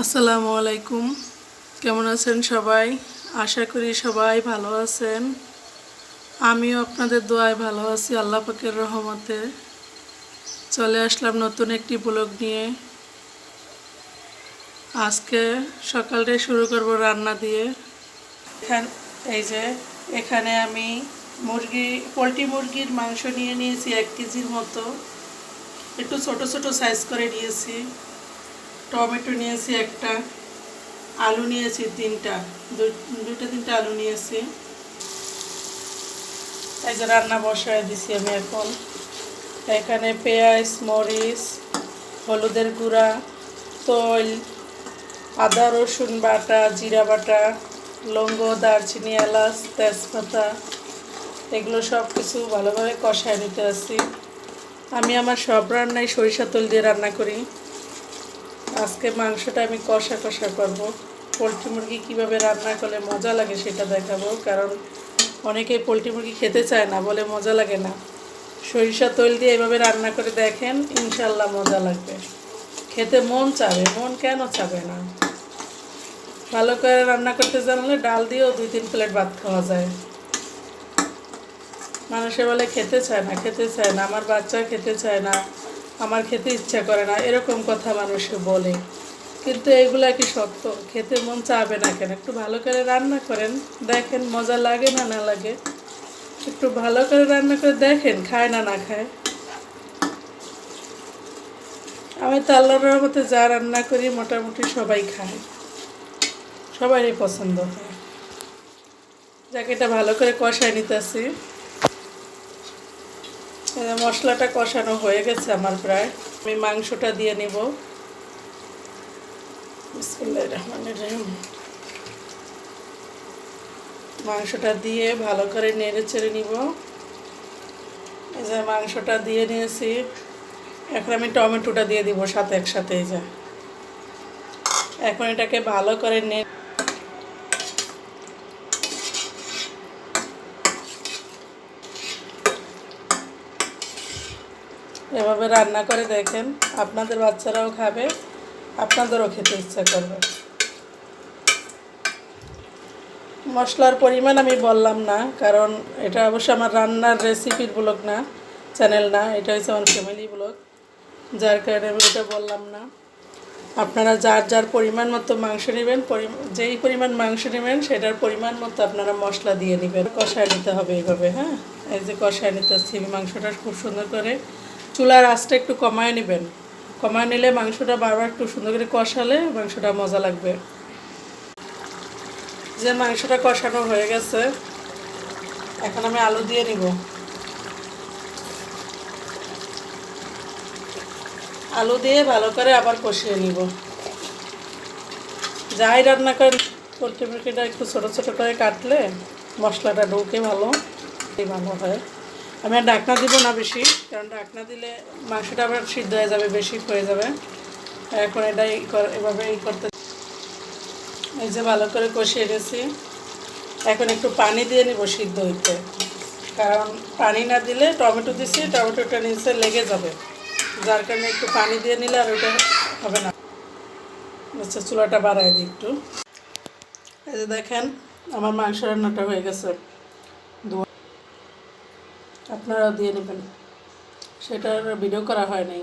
আসসালামু আলাইকুম। কেমন আছেন সবাই? আশা করি সবাই ভালো আছেন। আমিও আপনাদের দোয়ায় ভালো আছি, আল্লাহ পাকের রহমতে। চলে আসলাম নতুন একটি ব্লগ নিয়ে। আজকে সকালটাই শুরু করব রান্না দিয়ে। এখান এই যে, এখানে আমি মুরগি পোলট্রি মুরগির মাংস নিয়ে নিয়েছি এক কেজির মতো। একটু ছোট ছোট সাইজ করে নিয়েছি। টমেটো নিয়েছি একটা, আলু নিয়েছি তিনটা দুটো তিনটা আলু নিয়েছি। এই যে রান্না বসায় দিছি আমি এখন। এখানে পেঁয়াজ, মরিচ, হলুদের গুঁড়া, তৈল, আদা, রসুন বাটা, জিরা বাটা, লবঙ্গ, দারচিনি, এলাচ, তেজপাতা, এগুলো সব কিছু ভালোভাবে কষায় নিতে আসি আমি আমার সব রান্নায় সরিষা তেল দিয়ে রান্না করি। আজকে মাংসটা আমি কষা কষা করব। পোলট্রি মুরগি কীভাবে রান্না করলে মজা লাগে সেটা দেখাবো, কারণ অনেকেই পোলট্রি মুরগি খেতে চায় না, বলে মজা লাগে না। সরিষা তৈল দিয়ে এভাবে রান্না করে দেখেন, ইনশাল্লাহ মজা লাগবে। খেতে মন চাবে, মন কেন চাবে না? ভালো করে রান্না করতে জানলে ডাল দিয়েও দুই তিন প্লেট ভাত খাওয়া যায়। মানুষে বলে, খেতে চায় না, খেতে চায় না, আমার বাচ্চা খেতে চায় না। আমার খেতে ইচ্ছা করে না, এরকম কথা মানুষে বলে। কিন্তু এগুলা কি সত্য? খেতে মন চাবে না কেন? একটু ভালো করে রান্না করেন, দেখেন মজা লাগে না না লাগে। একটু ভালো করে রান্না করে দেখেন, খায় না না খায়। আমি তো আল্লাহর রহমতে যা রান্না করি মোটামুটি সবাই খায়। সবারই পছন্দ হয়। যাকে, এটা ভালো করে কষায় নিতেছি। মশলাটা কষানো হয়ে গেছে আমার প্রায়। আমি মাংসটা দিয়ে নিব। মাংসটা দিয়ে ভালো করে নেড়ে চেড়ে নিব। এই যে মাংসটা দিয়ে নিয়েছি। এখন আমি টমেটোটা দিয়ে দিব সাথে একসাথে, এই যে। এখন এটাকে ভালো করে নে এভাবে রান্না করে দেখেন, আপনাদের বাচ্চারাও খাবে, আপনাদেরও খেতে ইচ্ছা করবে। মশলার পরিমাণ আমি বললাম না, কারণ এটা অবশ্য আমার রান্নার রেসিপির ব্লগ না চ্যানেল না, এটা হচ্ছে আমার ফ্যামিলি ব্লগ। যার কারণে আমি এটা বললাম না। আপনারা যার যার পরিমাণ মতো মাংস নেবেন যেই পরিমাণ মাংস নেবেন, সেটার পরিমাণ মতো আপনারা মশলা দিয়ে নেবেন। কষায় নিতে হবে এইভাবে হ্যাঁ? এই যে কষায় নিতে মাংসটা খুব সুন্দর করে। চুলার আঁচটা একটু কমায় নেবেন। কমায় নিলে মাংসটা বারবার একটু সুন্দর করে কষালে মাংসটা মজা লাগবে। যে মাংসটা কষানো হয়ে গেছে, এখন আমি আলু দিয়ে নিব। আলু দিয়ে ভালো করে আবার কষিয়ে নিব। যাই রান্না করেন, পোলট্রি মুরগিটা একটু ছোটো ছোটো করে কাটলে মশলাটা ঢুকে ভালো ভালো হয়। আমি আর ডাকনা দিব না বেশি, কারণ ডাকনা দিলে মাংসটা আবার সিদ্ধ হয়ে যাবে, বেশি হয়ে যাবে। এখন এটা এভাবে ই করতে এই যে ভালো করে কষিয়ে গেছি এখন একটু পানি দিয়ে নিব সিদ্ধ হইতে। কারণ পানি না দিলে টমেটো দিছি, টমেটোটা নিচে লেগে যাবে। যার কারণে একটু পানি দিয়ে নিলে আর ওটা হবে না। আচ্ছা চুলাটা বাড়াই দিই একটু। এই যে দেখেন, আমার মাংস রান্নাটা হয়ে গেছে। আপনারাও দিয়ে নেবেন। সেটার ভিডিও করা হয় নাই।